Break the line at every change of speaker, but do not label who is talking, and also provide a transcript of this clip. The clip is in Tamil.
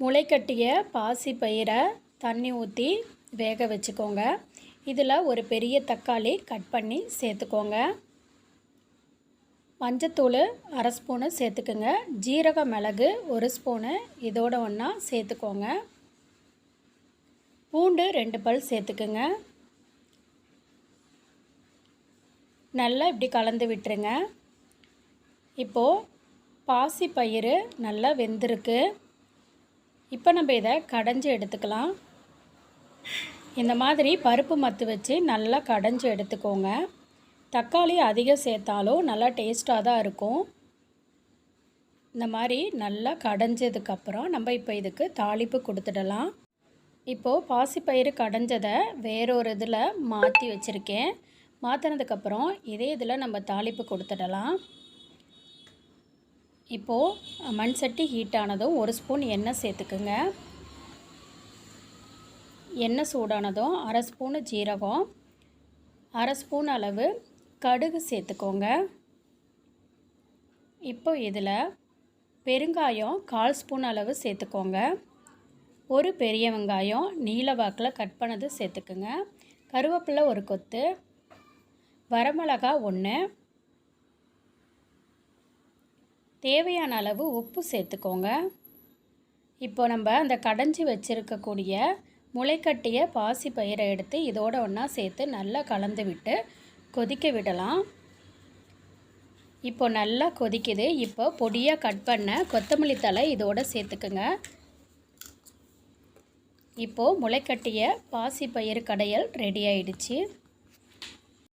முளைக்கட்டிய பாசி பயிரை தண்ணி ஊற்றி வேக வச்சுக்கோங்க. இதில் ஒரு பெரிய தக்காளி கட் பண்ணி சேர்த்துக்கோங்க. மஞ்சத்தூள் அரை ஸ்பூனு சேர்த்துக்குங்க. ஜீரக மிளகு ஒரு ஸ்பூனு இதோட ஒன்றா சேர்த்துக்கோங்க. பூண்டு ரெண்டு பல் சேர்த்துக்குங்க. நல்லா இப்படி கலந்து விட்டுருங்க. இப்போது பாசி பயிறு நல்லா வெந்திருக்கு. இப்போ நம்ம இதை கடைஞ்சி எடுத்துக்கலாம். இந்த மாதிரி பருப்பு மத்து வச்சு நல்லா கடைஞ்சி எடுத்துக்கோங்க. தக்காளி அதிகம் சேர்த்தாலும் நல்லா டேஸ்ட்டாக தான் இருக்கும். இந்த மாதிரி நல்லா கடைஞ்சதுக்கப்புறம் நம்ம இப்போ இதுக்கு தாளிப்பு கொடுத்துடலாம். இப்போது பாசிப்பயிறு கடைஞ்சதை வேறொரு இதில் மாற்றி வச்சுருக்கேன். மாற்றினதுக்கப்புறம் இதே இதில் நம்ம தாளிப்பு கொடுத்துடலாம். இப்போது மண் சட்டி ஹீட் ஆனதும் ஒரு ஸ்பூன் எண்ணெய் சேர்த்துக்குங்க. எண்ணெய் சூடானதும் அரை ஸ்பூனு ஜீரகம் அரை ஸ்பூன் அளவு கடுகு சேர்த்துக்கோங்க. இப்போ இதில் பெருங்காயம் கால் ஸ்பூன் அளவு சேர்த்துக்கோங்க. ஒரு பெரிய வெங்காயம் நீல வாக்கில் கட் பண்ணது சேர்த்துக்குங்க. கருவேப்பிலை ஒரு கொத்து வரமிளகா ஒன்று தேவையான அளவு உப்பு சேர்த்துக்கோங்க. இப்போ நம்ம அந்த கடைஞ்சி வச்சுருக்கக்கூடிய முளைக்கட்டிய பாசி பயிரை எடுத்து இதோட ஒன்றா சேர்த்து நல்லா கலந்து விட்டு கொதிக்க விடலாம். இப்போ நல்லா கொதிக்குது. இப்போ பொடியாக கட் பண்ண கொத்தமல்லி தலை இதோட சேர்த்துக்குங்க. இப்போது முளைக்கட்டிய பாசி பயிர் கடையல் ரெடி ஆயிடுச்சு.